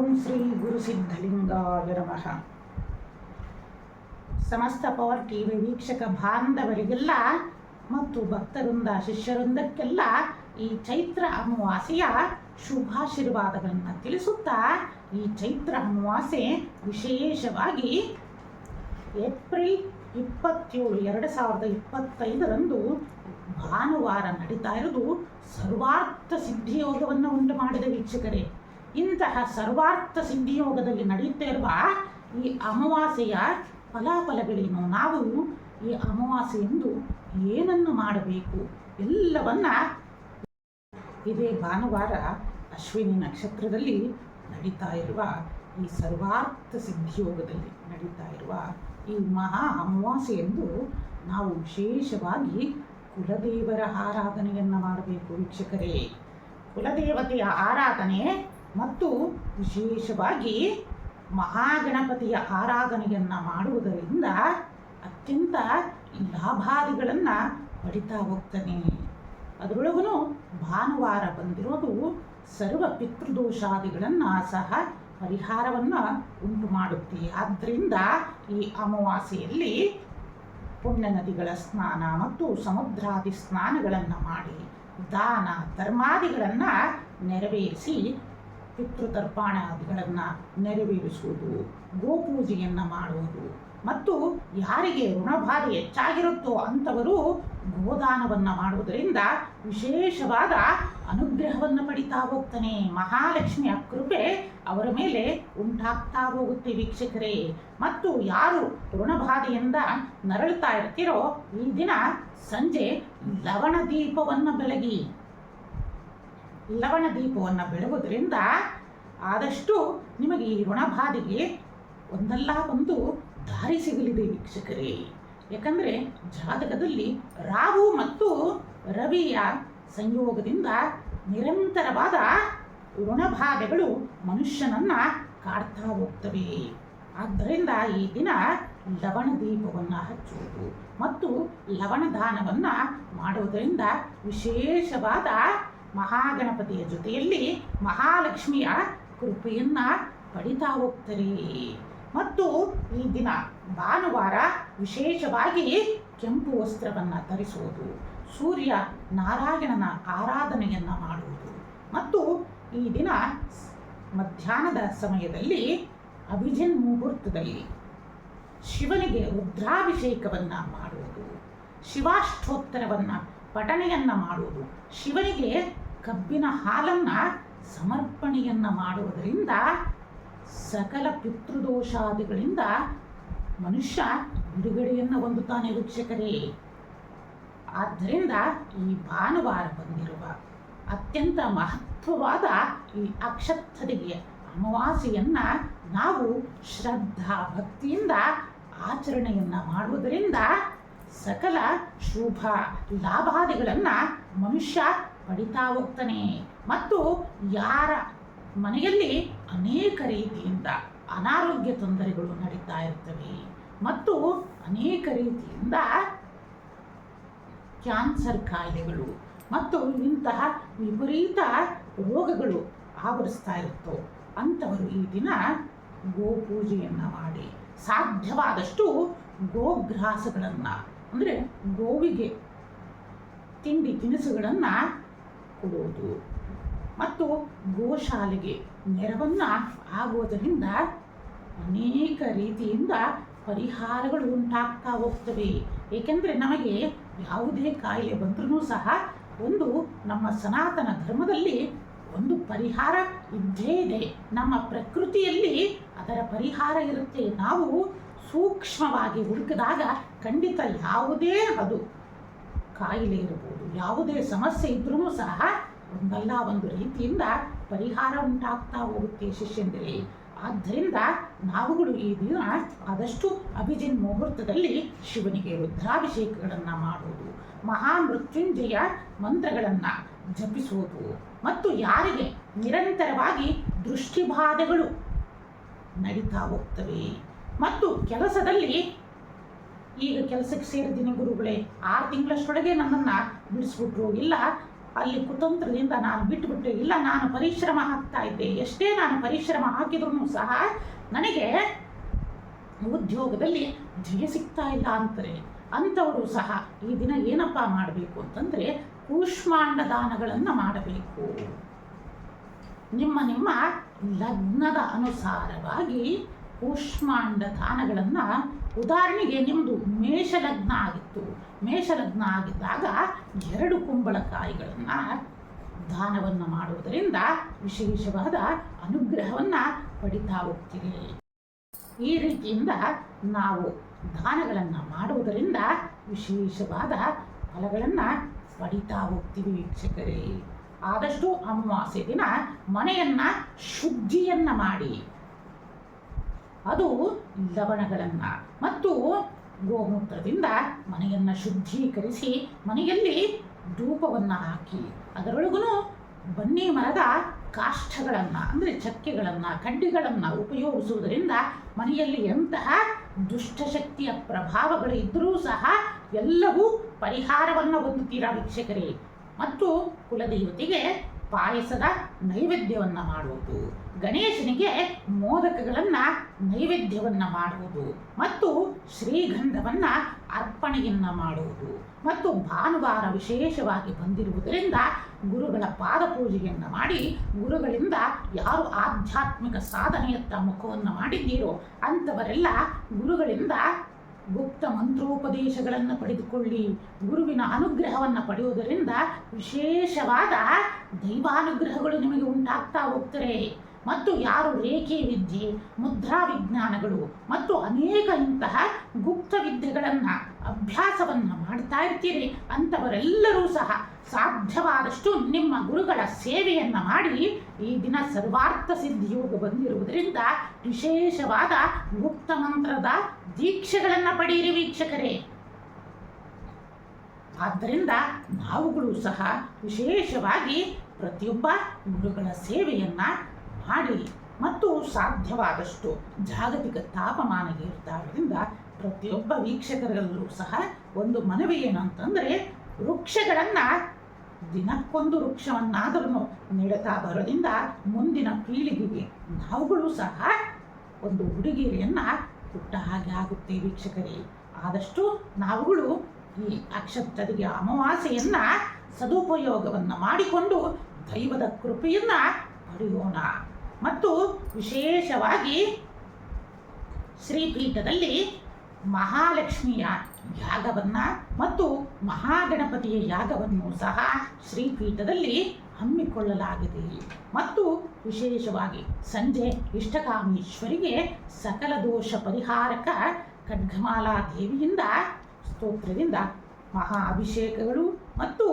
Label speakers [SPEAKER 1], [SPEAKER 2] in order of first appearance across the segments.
[SPEAKER 1] ಓಂ ಶ್ರೀ ಗುರು ನಮಃ. ಸಮಸ್ತ power TV ವೀಕ್ಷಕ ಬಾಂಧವರಿಗೆಲ್ಲ ಮತ್ತು ಭಕ್ತರಿಂದ ಶಿಷ್ಯರೊಂದಕ್ಕೆಲ್ಲ ಈ ಚೈತ್ರ ಅಮಾವಾಸ್ಯೆಯ ಶುಭಾಶೀರ್ವಾದಗಳನ್ನು ತಿಳಿಸುತ್ತಾ ಈ ಚೈತ್ರ ಅಮಾವಾಸ್ಯೆ ವಿಶೇಷವಾಗಿ ಏಪ್ರಿಲ್ ಇಪ್ಪತ್ತೇಳು, ಎರಡು ಸಾವಿರದ ಇಪ್ಪತ್ತೈದರಂದು ಭಾನುವಾರ ನಡೀತಾ ಇರೋದು ಸರ್ವಾರ್ಥ ಸಿದ್ಧಿಯೋಗವನ್ನು ಉಂಟು ಮಾಡಿದ ವೀಕ್ಷಕರೇ. ಇಂತಹ ಸರ್ವಾರ್ಥ ಸಿದ್ಧಿಯೋಗದಲ್ಲಿ ನಡೆಯುತ್ತಾ ಇರುವ ಈ ಅಮಾವಾಸ್ಯೆಯ ಫಲಾಫಲಗಳೇನು? ನಾವು ಈ ಅಮಾವಾಸ್ಯೆಯಂದು ಏನನ್ನು ಮಾಡಬೇಕು? ಎಲ್ಲವನ್ನ ಇದೇ ಭಾನುವಾರ ಅಶ್ವಿನಿ ನಕ್ಷತ್ರದಲ್ಲಿ ನಡೀತಾ ಇರುವ ಈ ಸರ್ವಾರ್ಥ ಸಿದ್ಧಿಯೋಗದಲ್ಲಿ ನಡೀತಾ ಇರುವ ಈ ಮಹಾ ಅಮಾವಾಸ್ಯೆಯಂದು ನಾವು ವಿಶೇಷವಾಗಿ ಕುಲದೇವರ ಆರಾಧನೆಯನ್ನು ಮಾಡಬೇಕು ವೀಕ್ಷಕರೇ. ಕುಲದೇವತೆಯ ಆರಾಧನೆ ಮತ್ತು ವಿಶೇಷವಾಗಿ ಮಹಾಗಣಪತಿಯ ಆರಾಧನೆಯನ್ನು ಮಾಡುವುದರಿಂದ ಅತ್ಯಂತ ಲಾಭಾದಿಗಳನ್ನು ಪಡಿತಾ ಹೋಗ್ತಾನೆ. ಅದರೊಳಗೂ ಭಾನುವಾರ ಬಂದಿರೋದು ಸರ್ವ ಪಿತೃದೋಷಾದಿಗಳನ್ನು ಸಹ ಪರಿಹಾರವನ್ನು ಉಂಟು ಮಾಡುತ್ತೆ. ಆದ್ದರಿಂದ ಈ ಅಮಾವಾಸ್ಯೆಯಲ್ಲಿ ಪುಣ್ಯ ನದಿಗಳ ಸ್ನಾನ ಮತ್ತು ಸಮುದ್ರಾದಿ ಸ್ನಾನಗಳನ್ನು ಮಾಡಿ ದಾನ ಧರ್ಮಾದಿಗಳನ್ನು ನೆರವೇರಿಸಿ ಪಿತೃತರ್ಪಣಾದಿಗಳನ್ನು ನೆರವೇರಿಸುವುದು, ಗೋಪೂಜೆಯನ್ನು ಮಾಡುವುದು. ಮತ್ತು ಯಾರಿಗೆ ಋಣಬಾಧೆ ಹೆಚ್ಚಾಗಿರುತ್ತೋ ಅಂಥವರು ಗೋದಾನವನ್ನು ಮಾಡುವುದರಿಂದ ವಿಶೇಷವಾದ ಅನುಗ್ರಹವನ್ನು ಪಡಿತಾ ಹೋಗ್ತಾನೆ. ಮಹಾಲಕ್ಷ್ಮಿಯ ಕೃಪೆ ಅವರ ಮೇಲೆ ಉಂಟಾಗ್ತಾ ಹೋಗುತ್ತೆ ವೀಕ್ಷಕರೇ. ಮತ್ತು ಯಾರು ಋಣಬಾಧೆಯಿಂದ ನರಳುತ್ತಾ ಇರ್ತೀರೋ ಈ ದಿನ ಸಂಜೆ ಲವಣ ದೀಪವನ್ನು ಬೆಳಗಿ ಲವಣ ದೀಪವನ್ನು ಬೆಳಗುವುದರಿಂದ ಆದಷ್ಟು ನಿಮಗೆ ಈ ಋಣಬಾಧೆಗೆ ಒಂದಲ್ಲ ಒಂದು ದಾರಿ ಸಿಗಲಿದೆ ವೀಕ್ಷಕರೇ. ಯಾಕಂದರೆ ಜಾತಕದಲ್ಲಿ ರಾಹು ಮತ್ತು ರವಿಯ ಸಂಯೋಗದಿಂದ ನಿರಂತರವಾದ ಋಣಬಾಧೆಗಳು ಮನುಷ್ಯನನ್ನ ಕಾಡ್ತಾ ಹೋಗ್ತವೆ. ಆದ್ದರಿಂದ ಈ ದಿನ ಲವಣ ದೀಪವನ್ನು ಹಚ್ಚುವುದು ಮತ್ತು ಲವಣ ದಾನವನ್ನು ಮಾಡುವುದರಿಂದ ವಿಶೇಷವಾದ ಮಹಾಗಣಪತಿಯ ಜೊತೆಯಲ್ಲಿ ಮಹಾಲಕ್ಷ್ಮಿಯ ಕೃಪೆಯನ್ನ ಪಡಿತಾ ಹೋಗ್ತಾರೆ. ಮತ್ತು ಈ ದಿನ ಭಾನುವಾರ ವಿಶೇಷವಾಗಿ ಕೆಂಪು ವಸ್ತ್ರವನ್ನು ಧರಿಸುವುದು, ಸೂರ್ಯ ನಾರಾಯಣನ ಆರಾಧನೆಯನ್ನು ಮಾಡುವುದು. ಮತ್ತು ಈ ದಿನ ಮಧ್ಯಾಹ್ನದ ಸಮಯದಲ್ಲಿ ಅಭಿಜಿನ್ ಮುಹೂರ್ತದಲ್ಲಿ ಶಿವನಿಗೆ ರುದ್ರಾಭಿಷೇಕವನ್ನು ಮಾಡುವುದು, ಶಿವಾಷ್ಟೋತ್ತರವನ್ನು ಪಠಣೆಯನ್ನು ಮಾಡುವುದು. ಶಿವನಿಗೆ ಕಬ್ಬಿನ ಹಾಲನ್ನು ಸಮರ್ಪಣೆಯನ್ನು ಮಾಡುವುದರಿಂದ ಸಕಲ ಪಿತೃದೋಷಾದಿಗಳಿಂದ ಮನುಷ್ಯ ಬಿಡುಗಡೆಯನ್ನು ಹೊಂದುತ್ತಾನೆ ವೀಕ್ಷಕರೇ. ಆದ್ದರಿಂದ ಈ ಭಾನುವಾರ ಬಂದಿರುವ ಅತ್ಯಂತ ಮಹತ್ವವಾದ ಈ ಅಕ್ಷತದಿಗೆ ಅಮಾವಾಸ್ಯೆಯನ್ನು ನಾವು ಶ್ರದ್ಧಾ ಭಕ್ತಿಯಿಂದ ಆಚರಣೆಯನ್ನ ಮಾಡುವುದರಿಂದ ಸಕಲ ಶುಭ ಲಾಭಾದಿಗಳನ್ನು ಮನುಷ್ಯ ಪಡಿತಾ ಹೋಗ್ತಾನೆ. ಮತ್ತು ಯಾರ ಮನೆಯಲ್ಲಿ ಅನೇಕ ರೀತಿಯಿಂದ ಅನಾರೋಗ್ಯ ತೊಂದರೆಗಳು ನಡೀತಾ ಇರ್ತವೆ. ಮತ್ತು ಅನೇಕ ರೀತಿಯಿಂದ ಕ್ಯಾನ್ಸರ್ ಕಾಯಿಲೆಗಳು ಮತ್ತು ಇಂತಹ ವಿಪರೀತ ರೋಗಗಳು ಆವರಿಸ್ತಾ ಇರುತ್ತೋ ಅಂಥವರು ಈ ದಿನ ಗೋಪೂಜೆಯನ್ನು ಮಾಡಿ ಸಾಧ್ಯವಾದಷ್ಟು ಗೋಗ್ರಾಸಗಳನ್ನು, ಅಂದರೆ ಗೋವಿಗೆ ತಿಂಡಿ ತಿನಿಸುಗಳನ್ನು ಕೊಡುವುದು. ಮತ್ತು ಗೋಶಾಲೆಗೆ ನೆರವನ್ನು ಆಗುವುದರಿಂದ ಅನೇಕ ರೀತಿಯಿಂದ ಪರಿಹಾರಗಳು ಉಂಟಾಗ್ತಾ ಹೋಗ್ತವೆ. ಏಕೆಂದರೆ ನಮಗೆ ಯಾವುದೇ ಕಾಯಿಲೆ ಬಂದರೂ ಸಹ ಒಂದು ನಮ್ಮ ಸನಾತನ ಧರ್ಮದಲ್ಲಿ ಒಂದು ಪರಿಹಾರ ಇದ್ದೇ ಇದೆ. ನಮ್ಮ ಪ್ರಕೃತಿಯಲ್ಲಿ ಅದರ ಪರಿಹಾರ ಇರುತ್ತೆ. ನಾವು ಸೂಕ್ಷ್ಮವಾಗಿ ಹುಡುಕಿದಾಗ ಖಂಡಿತ ಯಾವುದೇ ಅದು ಕಾಯಿಲೆ ಇರಬಹುದು ಯಾವುದೇ ಸಮಸ್ಯೆ ಇದ್ರೂ ಸಹ ಒಂದಲ್ಲ ಒಂದು ರೀತಿಯಿಂದ ಪರಿಹಾರ ಉಂಟಾಗ್ತಾ ಹೋಗುತ್ತೆ ಶಿಷ್ಯಂದರೆ. ಆದ್ದರಿಂದ ನಾವುಗಳು ಈ ದಿನ ಆದಷ್ಟು ಅಭಿಜಿನ್ ಮುಹೂರ್ತದಲ್ಲಿ ಶಿವನಿಗೆ ರುದ್ರಾಭಿಷೇಕಗಳನ್ನು ಮಾಡುವುದು ಮಹಾಮೃತ್ಯುಂಜಯ ಮಂತ್ರಗಳನ್ನು ಜಪಿಸುವುದು ಮತ್ತು ಯಾರಿಗೆ ನಿರಂತರವಾಗಿ ದೃಷ್ಟಿಬಾಧೆಗಳು ನಡೀತಾ ಹೋಗ್ತವೆ. ಮತ್ತು ಕೆಲಸದಲ್ಲಿ ಈಗ ಕೆಲಸಕ್ಕೆ ಸೇರಿದ್ದೀನಿ ಗುರುಗಳೇ. ಆರು ತಿಂಗಳಷ್ಟೊಳಗೆ ನನ್ನನ್ನು ಬಿಡಿಸ್ಬಿಟ್ರು. ಇಲ್ಲ, ಅಲ್ಲಿ ಕುತಂತ್ರದಿಂದ ನಾನು ಬಿಟ್ಟುಬಿಟ್ಟೆ ಇಲ್ಲ, ನಾನು ಪರಿಶ್ರಮ ಹಾಕ್ತಾ ಇದ್ದೆ. ಎಷ್ಟೇ ನಾನು ಪರಿಶ್ರಮ ಹಾಕಿದ್ರೂ ಸಹ ನನಗೆ ಉದ್ಯೋಗದಲ್ಲಿ ಜಯ ಸಿಗ್ತಾ ಇಲ್ಲ ಅಂತಾರೆ. ಅಂಥವರು ಸಹ ಈ ದಿನ ಏನಪ್ಪ ಮಾಡಬೇಕು ಅಂತಂದರೆ ಕೂಷ್ಮಾಂಡ ದಾನಗಳನ್ನು ಮಾಡಬೇಕು. ನಿಮ್ಮ ನಿಮ್ಮ ಲಗ್ನದ ಅನುಸಾರವಾಗಿ ಕೂಷ್ಮಾಂಡ ತಾಣಗಳನ್ನು ಉದಾಹರಣೆಗೆ ನಿಮ್ಮದು ಮೇಷಲಗ್ನ ಆಗಿತ್ತು. ಮೇಷಲಗ್ನ ಆಗಿದ್ದಾಗ ಎರಡು ಕುಂಬಳಕಾಯಿಗಳನ್ನು ದಾನವನ್ನು ಮಾಡುವುದರಿಂದ ವಿಶೇಷವಾದ ಅನುಗ್ರಹವನ್ನು ಪಡಿತಾ ಹೋಗ್ತೀರಿ. ಈ ರೀತಿಯಿಂದ ನಾವು ದಾನಗಳನ್ನು ಮಾಡುವುದರಿಂದ ವಿಶೇಷವಾದ ಫಲಗಳನ್ನು ಪಡಿತಾ ಹೋಗ್ತೀವಿ ವೀಕ್ಷಕರೇ. ಆದಷ್ಟು ಅಮಾವಾಸ್ಯೆ ದಿನ ಮನೆಯನ್ನು ಶುದ್ಧಿಯನ್ನು ಮಾಡಿ. ಅದು ಲವಣಗಳನ್ನು ಮತ್ತು ಗೋಮೂತ್ರದಿಂದ ಮನೆಯನ್ನು ಶುದ್ಧೀಕರಿಸಿ ಮನೆಯಲ್ಲಿ ಧೂಪವನ್ನು ಹಾಕಿ ಅದರೊಳಗೂ ಬನ್ನಿ ಮರದ ಕಾಷ್ಠಗಳನ್ನು, ಅಂದರೆ ಚಕ್ಕೆಗಳನ್ನು ಕಡ್ಡಿಗಳನ್ನು ಉಪಯೋಗಿಸುವುದರಿಂದ ಮನೆಯಲ್ಲಿ ಎಂತಹ ದುಷ್ಟಶಕ್ತಿಯ ಪ್ರಭಾವಗಳು ಇದ್ದರೂ ಸಹ ಎಲ್ಲವೂ ಪರಿಹಾರವನ್ನು ಹೊಂದುತ್ತೀರಾ ವೀಕ್ಷಕರೇ? ಮತ್ತು ಕುಲದೇವತೆಗೆ ಪಾಯಸದ ನೈವೇದ್ಯವನ್ನು ಮಾಡುವುದು. ಗಣೇಶನಿಗೆ ಮೋದಕಗಳನ್ನು ನೈವೇದ್ಯವನ್ನು ಮಾಡುವುದು ಮತ್ತು ಶ್ರೀಗಂಧವನ್ನು ಅರ್ಪಣೆಯನ್ನು ಮಾಡುವುದು ಮತ್ತು ಭಾನುವಾರ ವಿಶೇಷವಾಗಿ ಬಂದಿರುವುದರಿಂದ ಗುರುಗಳ ಪಾದಪೂಜೆಯನ್ನು ಮಾಡಿ ಗುರುಗಳಿಂದ ಯಾರು ಆಧ್ಯಾತ್ಮಿಕ ಸಾಧನೆಯತ್ತ ಮುಖವನ್ನು ಮಾಡಿದ್ದೀರೋ ಅಂಥವರೆಲ್ಲ ಗುರುಗಳಿಂದ ಗುಪ್ತ ಮಂತ್ರೋಪದೇಶಗಳನ್ನು ಪಡೆದುಕೊಳ್ಳಿ ಗುರುವಿನ ಅನುಗ್ರಹವನ್ನು ಪಡೆಯುವುದರಿಂದ ವಿಶೇಷವಾದ ದೈವಾನುಗ್ರಹಗಳು ನಿಮಗೆ ಉಂಟಾಗ್ತಾ ಹೋಗ್ತಾರೆ. ಮತ್ತು ಯಾರು ರೇಖೆ ವಿದ್ಯೆ ಮುದ್ರಾ ವಿಜ್ಞಾನಗಳು ಮತ್ತು ಅನೇಕ ಇಂತಹ ಗುಪ್ತ ವಿದ್ಯೆಗಳನ್ನು ಅಭ್ಯಾಸವನ್ನು ಮಾಡ್ತಾ ಇರ್ತೀರಿ, ಅಂಥವರೆಲ್ಲರೂ ಸಹ ಸಾಧ್ಯವಾದಷ್ಟು ನಿಮ್ಮ ಗುರುಗಳ ಸೇವೆಯನ್ನು ಮಾಡಿ ಈ ದಿನ ಸರ್ವಾರ್ಥ ಸಿದ್ಧಿಯೋಗ ಬಂದಿರುವುದರಿಂದ ವಿಶೇಷವಾದ ಗುಪ್ತ ಮಂತ್ರದ ದೀಕ್ಷೆಗಳನ್ನು ಪಡೆಯಿರಿ ವೀಕ್ಷಕರೇ. ಆದ್ದರಿಂದ ನಾವುಗಳು ಸಹ ವಿಶೇಷವಾಗಿ ಪ್ರತಿಯೊಬ್ಬ ಗುರುಗಳ ಸೇವೆಯನ್ನು ಮಾಡಿ ಮತ್ತು ಸಾಧ್ಯವಾದಷ್ಟು ಜಾಗತಿಕ ತಾಪಮಾನ ಏರ್ತಾದ್ರಿಂದ ಪ್ರತಿಯೊಬ್ಬ ವೀಕ್ಷಕರಲ್ಲೂ ಸಹ ಒಂದು ಮನವಿ ಏನು ಅಂತಂದರೆ ವೃಕ್ಷಗಳನ್ನು ದಿನಕ್ಕೊಂದು ವೃಕ್ಷವನ್ನಾದರೂ ನೆಡುತ್ತಾ ಬರೋದ್ರಿಂದ ಮುಂದಿನ ಪೀಳಿಗೆಗೆ ನಾವುಗಳು ಸಹ ಒಂದು ಉಡುಗೊರೆಯನ್ನು ಕೊಟ್ಟ ಹಾಗೆ ಆಗುತ್ತೆ ವೀಕ್ಷಕರೇ. ಆದಷ್ಟು ನಾವುಗಳು ಈ ಅಕ್ಷತರಿಗೆ ಅಮಾವಾಸ್ಯೆಯನ್ನು ಸದುಪಯೋಗವನ್ನು ಮಾಡಿಕೊಂಡು ದೈವದ ಕೃಪೆಯನ್ನು ಪಡೆಯೋಣ. ಮತ್ತು ವಿಶೇಷವಾಗಿ ಶ್ರೀಪೀಠದಲ್ಲಿ ಮಹಾಲಕ್ಷ್ಮಿಯ ಯಾಗವನ್ನು ಮತ್ತು ಮಹಾಗಣಪತಿಯ ಯಾಗವನ್ನು ಸಹ ಶ್ರೀಪೀಠದಲ್ಲಿ ಹಮ್ಮಿಕೊಳ್ಳಲಾಗಿದೆ. ಮತ್ತು ವಿಶೇಷವಾಗಿ ಸಂಜೆ ಇಷ್ಟಕಾಮೇಶ್ವರಿಗೆ ಸಕಲ ದೋಷ ಪರಿಹಾರಕ ಖಡ್ಗಮಾಲಾ ದೇವಿಯಿಂದ ಸ್ತೋತ್ರದಿಂದ ಮಹಾ ಅಭಿಷೇಕಗಳು ಮತ್ತು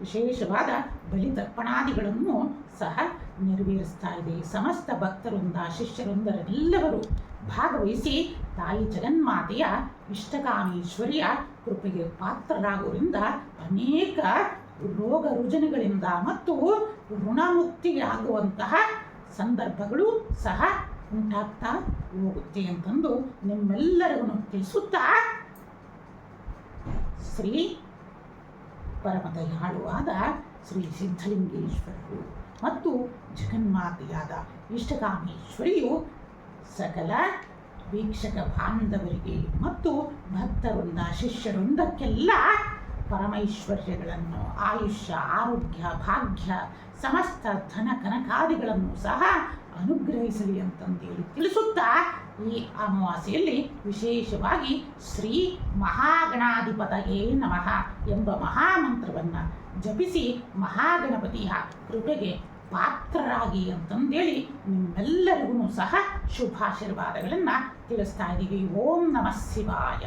[SPEAKER 1] ವಿಶೇಷವಾದ ಬಲಿತರ್ಪಣಾದಿಗಳನ್ನು ಸಹ ನೆರವೇರಿಸ್ತಾ ಇದೆ. ಸಮಸ್ತ ಭಕ್ತರೊಂದ ಶಿಷ್ಯರೊಂದರೆಲ್ಲವರು ಭಾಗವಹಿಸಿ ತಾಯಿ ಜಗನ್ಮಾತೆಯ ಇಷ್ಟಕಾಮೇಶ್ವರಿಯ ಕೃಪೆಗೆ ಪಾತ್ರರಾಗುವುದರಿಂದ ಅನೇಕ ರೋಗ ರುಜನಗಳಿಂದ ಮತ್ತು ಋಣಮುಕ್ತಿಯಾಗುವಂತಹ ಸಂದರ್ಭಗಳು ಸಹ ಉಂಟಾಗ್ತಾ ಹೋಗುತ್ತೆ ಅಂತಂದು ನಿಮ್ಮೆಲ್ಲರಿಗೂ ತಿಳಿಸುತ್ತಾ ಶ್ರೀ ಪರಮದಯಾಳುವಾದ ಶ್ರೀ ಸಿದ್ಧಲಿಂಗೇಶ್ವರರು ಮತ್ತು ಜಗನ್ಮಾತೆಯಾದ ಇಷ್ಟಕಾಮೇಶ್ವರಿಯು ಸಕಲ ವೀಕ್ಷಕ ಬಾಂಧವರಿಗೆ ಮತ್ತು ಭಕ್ತವೃಂದ ಶಿಷ್ಯರೊಂದಕ್ಕೆಲ್ಲ ಪರಮೈಶ್ವರ್ಯಗಳನ್ನು, ಆಯುಷ್ಯ, ಆರೋಗ್ಯ, ಭಾಗ್ಯ, ಸಮಸ್ತ ಧನ ಕನಕಾದಿಗಳನ್ನು ಸಹ ಅನುಗ್ರಹಿಸಲಿ ಅಂತಂದೇಳಿ ತಿಳಿಸುತ್ತಾ ಈ ಅಮಾವಾಸ್ಯೆಯಲ್ಲಿ ವಿಶೇಷವಾಗಿ ಶ್ರೀ ಮಹಾಗಣಾಧಿಪತಯೇ ನಮಃ ಎಂಬ ಮಹಾಮಂತ್ರವನ್ನು ಜಪಿಸಿ ಮಹಾಗಣಪತಿಯ ಕೃಪೆಗೆ ಪಾತ್ರರಾಗಿ ಅಂತಂದೇಳಿ ನಿಮ್ಮೆಲ್ಲರಿಗೂ ಸಹ ಶುಭಾಶೀರ್ವಾದಗಳನ್ನು ತಿಳಿಸ್ತಾ ಇದ್ದೀವಿ ಓಂ ನಮಃ ಶಿವಾಯ.